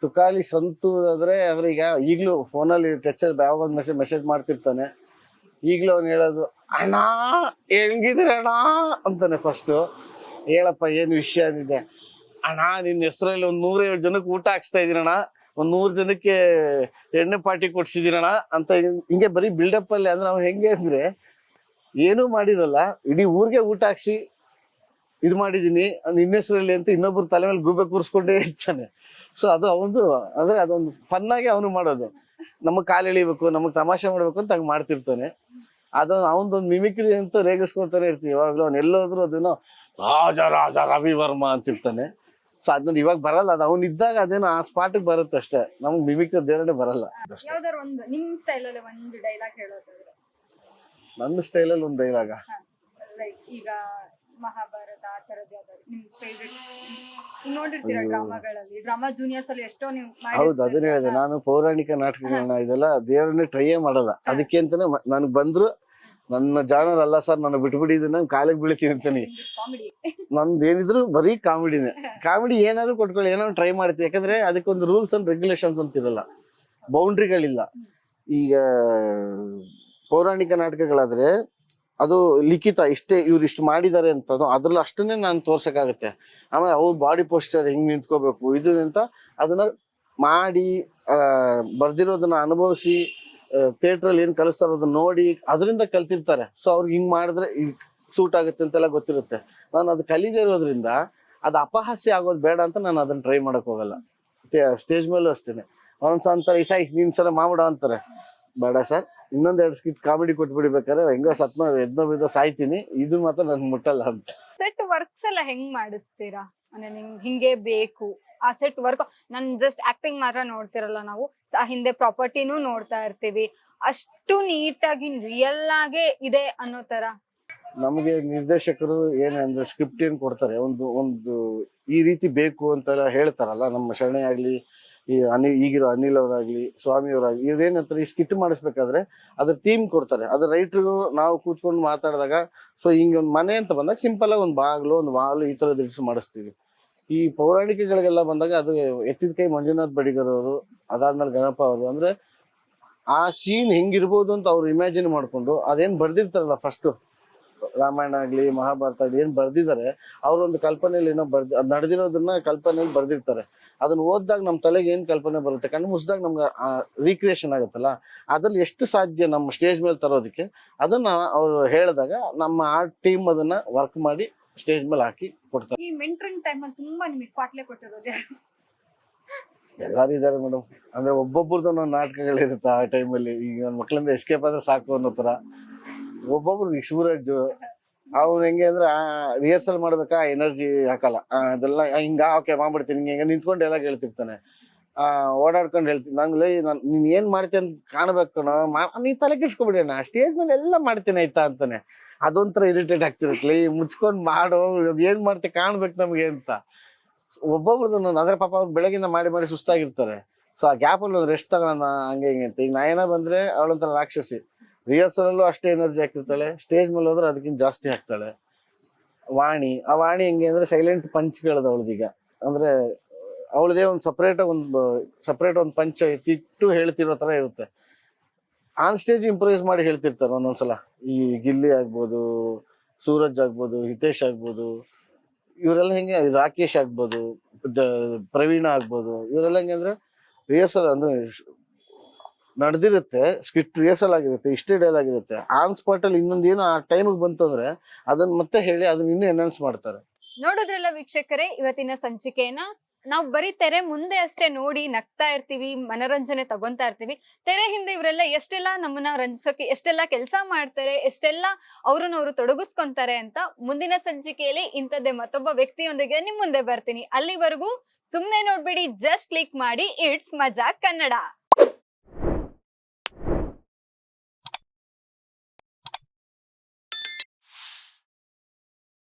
ತುಕಾಲಿ ಸಂತು ಆದ್ರೆ ಅಂದ್ರೆ ಈಗ ಈಗ್ಲೂ ಫೋನಲ್ಲಿ ಟಚ್ ಯಾವಾಗ ಒಂದು ಮೆಸೇಜ್ ಮೆಸೇಜ್ ಮಾಡ್ತಿರ್ತಾನೆ. ಈಗಲೂ ಅವ್ನು ಹೇಳೋದು ಅಣ್ಣ ಹೆಂಗಿದ್ರೆ ಅಣ್ಣ? ಅಂತಾನೆ ಫಸ್ಟು ಹೇಳಪ್ಪ ಏನು ವಿಷಯ ಅಂದಿದೆ? ಅಣ್ಣ ನಿನ್ನ ಹೆಸರಲ್ಲಿ ಒಂದು ನೂರೈವತ್ತು ಜನಕ್ಕೆ ಊಟ ಹಾಕ್ಸ್ತಾ ಇದೀನಣ್ಣ ಒಂದು ನೂರು ಜನಕ್ಕೆ ಎಣ್ಣೆ ಪಾರ್ಟಿ ಕೊಡ್ಸಿದಿರಣ್ಣ ಅಂತ ಹಿಂಗ್- ಬರೀ ಬಿಲ್ಡಪ್ ಅಲ್ಲಿ ಅಂದ್ರೆ ಅವ್ನು ಹೆಂಗೆ ಅಂದ್ರೆ ಏನೂ ಮಾಡಿರಲ್ಲ. ಇಡೀ ಊರಿಗೆ ಊಟ ಹಾಕ್ಸಿ ಇದು ಮಾಡಿದೀನಿ. ಇನ್ನೆಸರಲ್ಲಿ ಹೆಸರಲ್ಲಿ ಅಂತ ಇನ್ನೊಬ್ರು ತಲೆ ಮೇಲೆ ಗೂಬೆ ಕೂರಿಸ್ಕೊಂಡೇ ಇರ್ತಾನೆ. ಸೊ ಅದು ಅವನು ಅಂದ್ರೆ ಅದೊಂದು ಫನ್ ಆಗಿ ಅವನು ಮಾಡೋದು. ನಮಗ್ ಕಾಲ್ ಎಳಿಬೇಕು ನಮಗ್ ತಮಾಷೆ ಮಾಡ್ಬೇಕು ಅಂತ ಹಂಗ್ ಮಾಡ್ತಿರ್ತಾನೆ. ಅದು ಅವನೊಂದು ಮಿಮಿಕ್ರಿ ಅಂತ ರೇಗಿಸ್ಕೊತಾನೆ ಇರ್ತೀವಿ. ಯಾವಾಗ್ಲೂ ಅವ್ನು ಎಲ್ಲೋದ್ರು ಅದೇನೋ ರಾಜ ರಾಜ ರವಿ ವರ್ಮ ಅಂತಿರ್ತಾನೆ. ಸೊ ಅದನ್ನ ಇವಾಗ ಬರಲ್ಲ. ಅದು ಅವ್ನು ಇದ್ದಾಗ ಅದೇನೋ ಆ ಸ್ಪಾಟಿಗೆ ಬರುತ್ತೆ ಅಷ್ಟೇ. ನಮ್ಗೆ ಮಿಮಿಕ್ರಿ ಬೇರೆ ಬರಲ್ಲ. ಅಷ್ಟೇ ಒಂದು ನಿಮ್ ಡೈಲಾಗ್ ಹೇಳೋದಾದ್ರೆ? ನನ್ನ ಸ್ಟೈಲಲ್ಲಿ ಒಂದು ಡೈಲಾಗ ಲೈಕ್ ಈಗ ಮಹಾಭಾರತ ಆ ತರದ್ದು ಯಾವ್ದಾದ್ರು ನಿಮ್ ಫೇವ್ರೆಟ್ ನೋಡಿರ್ತೀರ ಅಯ್ಯೋ. ಡ್ರಾಮಾಗಳಲ್ಲಿ? ಡ್ರಾಮಾ ಜೂನಿಯರ್ಸ್ ಅಲ್ಲಿ ಎಷ್ಟೋ ನೀವು ಹೌದು ಅದನ್ನ ಹೇಳಿದೆ. ನಾನು ಪೌರಾಣಿಕ ನಾಟಕಗಳನ್ನ ಇದೆಲ್ಲ ದೇವರನ್ನೇ ಟ್ರೈಯೇ ಮಾಡಲ್ಲ. ಅದಕ್ಕೆ ಅಂತಾನೆ ನನಗೆ ಬಂದ್ರು ನನ್ನ ಜಾನರ್ ಅಲ್ಲ ಸರ್ ನಾನು ಬಿಟ್ಬಿಡಿ ಇದನ್ನ ಕಾಲಿಗೆ ಬೀಳ್ತೀನಿ ಅಂತಾನೆ. ಕಾಮಿಡಿ ನಂದು ಏನಿದ್ರು ಬರೀ ಕಾಮಿಡಿನೇ. ಕಾಮಿಡಿ ಏನಾದ್ರು ಕೊಟ್ಕೊಳ್ಳಿ ಏನಾದ್ರು ಟ್ರೈ ಮಾಡ್ತೀವಿ. ಯಾಕಂದ್ರೆ ಅದಕ್ಕೊಂದು ರೂಲ್ಸ್ ಅಂಡ್ ರೆಗ್ಯುಲೇಷನ್ಸ್ ಅಂತ ಇರಲ್ಲ. ಬೌಂಡ್ರಿಗಳಿಲ್ಲ ಈಗ ಪೌರಾಣಿಕ ನಾಟಕಗಳಾದ್ರೆ ಅದು ಲಿಖಿತ, ಇಷ್ಟೇ ಇವ್ರು ಇಷ್ಟು ಮಾಡಿದ್ದಾರೆ ಅಂತ ಅದ್ರಲ್ಲಿ ಅಷ್ಟನ್ನೇ ನಾನು ತೋರ್ಸಕ್ಕಾಗತ್ತೆ. ಆಮೇಲೆ ಅವ್ರ ಬಾಡಿ ಪೋಸ್ಚರ್ ಹೆಂಗ್ ನಿಂತ್ಕೋಬೇಕು, ಇದು ಅಂತ ಅದನ್ನ ಮಾಡಿ ಬರ್ದಿರೋದನ್ನ ಅನುಭವಿಸಿ ಥಿಯೇಟ್ರಲ್ಲಿ ಏನು ಕಲಿಸ್ತಾರೋ ಅದನ್ನ ನೋಡಿ, ಅದರಿಂದ ಕಲ್ತಿರ್ತಾರೆ. ಸೊ ಅವ್ರಿಗೆ ಹಿಂಗ್ ಮಾಡಿದ್ರೆ ಸೂಟ್ ಆಗುತ್ತೆ ಅಂತೆಲ್ಲ ಗೊತ್ತಿರುತ್ತೆ. ನಾನು ಅದು ಕಲಿದೇ ಇರೋದ್ರಿಂದ ಅದು ಅಪಹಾಸ್ಯ ಆಗೋದು ಬೇಡ ಅಂತ ನಾನು ಅದನ್ನ ಟ್ರೈ ಮಾಡಕ್ ಹೋಗಲ್ಲ. ಸ್ಟೇಜ್ ಮೇಲೂ ಅಷ್ಟೇನೆ. ಒಂದ್ಸಲ ಅಂತಾರೆ ಸಾಯ್ ನೀನ್ ಸಲ ಮಾಡ್ಬಿಡ ಅಂತಾರೆ. ಬೇಡ ಸರ್. ಇನ್ನೊಂದ್ ಎರಡು ಸ್ಕಿಟ್ ಕಾಮಿಡಿ ಕೊಟ್ಬಿಡಿ ಬೇಕಾದ್ರೆ ಹೆಂಗೋ ಸತ್ಮ ಎದ್ನೋ ಬಿದ್ದ ಸಾಯ್ತೀನಿ. ಇದು ಮಾತ್ರ ನನ್ ಮುಟ್ಟಲ್ಲ ಅಂತ. ಸೆಟ್ ವರ್ಕ್ಸ್ ಎಲ್ಲ ಹೆಂಗ್ ಮಾಡಿಸ್ತೀರಾ? ಅಂದ್ರೆ ನಿಮ್ಗೆ ಹಿಂಗೆ ಬೇಕು. ಆ ಸೆಟ್ ವರ್ಕ್ ನನ್ ಜಸ್ಟ್ ಆಕ್ಟಿಂಗ್ ಮಾತ್ರ ನೋಡ್ತಿರಲ್ಲ ನಾವು. ಆ ಹಿಂದೆ ಪ್ರಾಪರ್ಟಿನೂ ನೋಡ್ತಾ ಇರ್ತೀವಿ. ಅಷ್ಟು ನೀಟಾಗಿ ರಿಯಲ್ ಆಗಿ ಇದೆ ಅನ್ನೋ ತರ. ನಮಗೆ ನಿರ್ದೇಶಕರು ಏನಂದ್ರೆ ಸ್ಕ್ರಿಪ್ಟ್ ಏನ್ ಕೊಡ್ತಾರೆ? ಒಂದು ಒಂದು ಈ ರೀತಿ ಬೇಕು ಅಂತ ಹೇಳ್ತಾರಲ್ಲ ನಮ್ಮ ಶರಣೆ ಆಗ್ಲಿ ಈ ಅನಿಲ್, ಈಗಿರೋ ಅನಿಲ್ ಅವರಾಗ್ಲಿ, ಸ್ವಾಮಿ ಅವರಾಗ್ಲಿ ಇವ್ರೇನಂತಾರೆ ಈ ಸ್ಕಿಟ್ ಮಾಡಿಸ್ಬೇಕಾದ್ರೆ ಅದ್ರ ಥೀಮ್ ಕೊಡ್ತಾರೆ. ಅದ್ರ ರೈಟ್ರು ನಾವು ಕೂತ್ಕೊಂಡು ಮಾತಾಡಿದಾಗ ಸೊ ಹಿಂಗೆ ಒಂದು ಮನೆ ಅಂತ ಬಂದಾಗ ಸಿಂಪಲ್ ಆಗಿ ಒಂದು ಬಾಗ್ಲು, ಒಂದು ವಾಲು ಈ ಥರದ್ದು ಇಡಿಸಿ ಮಾಡಿಸ್ತೀವಿ. ಈ ಪೌರಾಣಿಕಗಳಿಗೆಲ್ಲ ಬಂದಾಗ ಅದು ಎತ್ತಿದ ಕೈ ಮಂಜುನಾಥ್ ಬಡಿಗರ್ ಅವರು, ಅದಾದ್ಮೇಲೆ ಗಣಪ ಅವರು, ಅಂದ್ರೆ ಆ ಸೀನ್ ಹೆಂಗಿರ್ಬೋದು ಅಂತ ಅವ್ರು ಇಮ್ಯಾಜಿನ್ ಮಾಡ್ಕೊಂಡು ಅದೇನ್ ಬರ್ದಿರ್ತಾರಲ್ಲ ಫಸ್ಟ್ ರಾಮಾಯಣ ಆಗಲಿ, ಮಹಾಭಾರತ ಆಗಲಿ ಏನು ಬರ್ದಿದ್ದಾರೆ, ಅವರೊಂದು ಕಲ್ಪನೆಯಲ್ಲಿ ಏನೋ ಬರ್ದು, ಅದು ನಡೆದಿರೋದನ್ನ ಕಲ್ಪನೆಯಲ್ಲಿ ಬರ್ದಿರ್ತಾರೆ. ಅದನ್ನ ಓದಿದಾಗ ನಮ್ಮ ತಲೆಗೆ ಏನು ಕಲ್ಪನೆ ಬರುತ್ತೆ ಕಣ್ಣು ಮುಸ್ದಾಗ ನಮ್ಗೆ ರೀಕ್ರಿಯೇಷನ್ ಆಗುತ್ತಲ್ಲ? ಅದ್ರಲ್ಲಿ ಎಷ್ಟು ಸಾಧ್ಯ ನಮ್ಮ ಸ್ಟೇಜ್ ಮೇಲೆ ತರೋದಕ್ಕೆ? ಅದನ್ನ ಅವರು ಹೇಳಿದಾಗ ನಮ್ಮ ಆ ಟೀಮ್ ಅದನ್ನ ವರ್ಕ್ ಮಾಡಿ ಸ್ಟೇಜ್ ಮೇಲೆ ಹಾಕಿ ಕೊಡ್ತಾರೆ. ಈ ಮೆಂಟ್ರಿಂಗ್ ಟೈಮ್ ಅಲ್ಲಿ ತುಂಬಾ ನಿಮಗೆ ಕ್ವಾಟ್ಲೆ ಕೊಟ್ಟಿರೋದು ಯಾರು? ಎಲ್ಲಾರು ಇದಾರೆ ಮೇಡಮ್ ಅಂದ್ರೆ ಒಬ್ಬೊಬ್ರದ್ದು ಒಂದೊಂದು ನಾಟಕಗಳಿರುತ್ತೆ ಆ ಟೈಮಲ್ಲಿ ಈಗ ಮಕ್ಕಳಿಂದ ಎಸ್ಕೇಪ್ ಆದ್ರೆ ಸಾಕು ಅನ್ನೋ ತರ ಒಬ್ಬೊಬ್ರು ಈಗ ಶಿವರಾಜ್ ಅವ್ನು ಹೆಂಗೆ ಅಂದ್ರೆ ರಿಹರ್ಸಲ್ ಮಾಡ್ಬೇಕಾ ಎನರ್ಜಿ ಹಾಕಲ್ಲ. ಅದೆಲ್ಲ ಹಿಂಗ ಓಕೆ ಮಾಡ್ಬಿಡ್ತೀನಿ, ಹಿಂಗೆ ನಿಂತ್ಕೊಂಡು ಎಲ್ಲ ಹೇಳ್ತಿರ್ತಾನೆ. ಆ, ಓಡಾಡ್ಕೊಂಡು ಹೇಳ್ತೀನಿ ನಂಗೆ ನಾನು, ನೀನ್ ಏನ್ ಮಾಡ್ತೀನಿ ಅಂತ ಕಾಣ್ಬೇಕು, ನೀ ತಲೆ ಕೆಡ್ಸ್ಕೊಬಿಡಿ ಅಣ್ಣ ಸ್ಟೇಜ್ ಮೇಲೆ ಎಲ್ಲ ಮಾಡ್ತೀನಿ, ಆಯ್ತಾ ಅಂತಾನೆ. ಅದೊಂಥರ ಇರಿಟೇಟ್ ಆಗ್ತಿರುತ್ತೆ, ಲೈ, ಮುಚ್ಕೊಂಡು ಮಾಡು, ಅದು ಏನ್ ಮಾಡ್ತಿ, ಕಾಣ್ಬೇಕು ನಮಗೆ ಅಂತ. ಒಬ್ಬೊಬ್ರದ್ದು ಅಂದ್ರೆ ಪಾಪ ಅವ್ರು ಬೆಳಗಿಂದ ಮಾಡಿ ಮಾಡಿ ಸುಸ್ತಾಗಿರ್ತಾರೆ. ಸೊ ಆ ಗ್ಯಾಪ್ ಅಲ್ಲಿ ಒಂದು ರೆಸ್ಟ್ ತಗೋಣ ಹಂಗೆ, ಹಿಂಗೆ ಅಂತ. ಈಗ ಏನೋ ಬಂದ್ರೆ, ಅವಳೊಂಥರ ರಾಕ್ಷಸಿ. ರಿಹರ್ಸಲ್ ಅಲ್ಲೂ ಅಷ್ಟೇ ಎನರ್ಜಿ ಹಾಕಿರ್ತಾಳೆ. ಸ್ಟೇಜ್ ಮೇಲೆ ಹೋದ್ರೆ ಅದಕ್ಕಿಂತ ಜಾಸ್ತಿ ಹಾಕ್ತಾಳೆ. ವಾಣಿ, ಆ ವಾಣಿ ಹೆಂಗೆ ಅಂದ್ರೆ ಸೈಲೆಂಟ್ ಪಂಚ್ ಕೇಳದ ಅವಳದೀಗ. ಅಂದ್ರೆ ಅವಳದೇ ಒಂದು ಸಪ್ರೇಟ್ ಒಂದು ಸಪ್ರೇಟ್ ಒಂದು ಪಂಚ್ ತಿಟ್ಟು ಹೇಳ್ತಿರೋ ತರ ಇರುತ್ತೆ. ಆನ್ ಸ್ಟೇಜ್ ಇಂಪ್ರೂವೈಸ್ ಮಾಡಿ ಹೇಳ್ತಿರ್ತಾರೆ ಒಂದೊಂದ್ಸಲ. ಈ ಗಿಲ್ಲಿ ಆಗ್ಬೋದು, ಸೂರಜ್ ಆಗ್ಬೋದು, ಹಿತೇಶ್ ಆಗ್ಬೋದು, ಇವರೆಲ್ಲ ಹೆಂಗೆ ರಾಕೇಶ್ ಆಗ್ಬೋದು ಪ್ರವೀಣ ಆಗ್ಬೋದು, ಇವರೆಲ್ಲ ಹೆಂಗೆ ಅಂದ್ರೆ ರಿಹರ್ಸಲ್ ಅಂದ್ರೆ ನಡೆದಿರುತ್ತೆ ಸ್ಕಿಟ್ ರಿಹರ್ಸಲ್ ಆಗಿರುತ್ತೆ ಇಷ್ಟು ಇಡಲ್ ಆಗಿರುತ್ತೆ. ಆನ್ ಸ್ಪಾಟ್ ಅಲ್ಲಿ ಇನ್ನೊಂದು ಏನೋ ಆ ಟೈಮಿಗೆ ಬಂತು ಅಂದ್ರೆ ಅದನ್ನ ಮತ್ತೆ ಹೇಳಿ ಅದನ್ನ ಇನ್ನೂ ಅನೌನ್ಸ್ ಮಾಡ್ತಾರೆ. ನೋಡಿದ್ರಲ್ಲ ವೀಕ್ಷಕರೇ, ಇವತ್ತಿನ ಸಂಚಿಕೆಯನ್ನ? ನಾವು ಬರೀ ತೆರೆ ಮುಂದೆ ಅಷ್ಟೇ ನೋಡಿ ನಗ್ತಾ ಇರ್ತೀವಿ, ಮನರಂಜನೆ ತಗೊಂತಾ ಇರ್ತೀವಿ. ತೆರೆ ಹಿಂದೆ ಇವರೆಲ್ಲ ಎಷ್ಟೆಲ್ಲ ನಮ್ಮನ್ನ ರಂಜಿಸೋಕೆ, ಎಷ್ಟೆಲ್ಲ ಕೆಲಸ ಮಾಡ್ತಾರೆ, ಎಷ್ಟೆಲ್ಲ ಅವ್ರನ್ನ ಅವರು ತೊಡಗಿಸ್ಕೊಂತಾರೆ ಅಂತ ಮುಂದಿನ ಸಂಚಿಕೆಯಲ್ಲಿ ಇಂಥದ್ದೇ ಮತ್ತೊಬ್ಬ ವ್ಯಕ್ತಿಯೊಂದಿಗೆ ನಿಮ್ ಮುಂದೆ ಬರ್ತೀನಿ. ಅಲ್ಲಿವರೆಗೂ ಸುಮ್ನೆ ನೋಡ್ಬೇಡಿ ಜಸ್ಟ್ ಕ್ಲಿಕ್ ಮಾಡಿ ಇಟ್ಸ್ ಮಜಾ ಕನ್ನಡ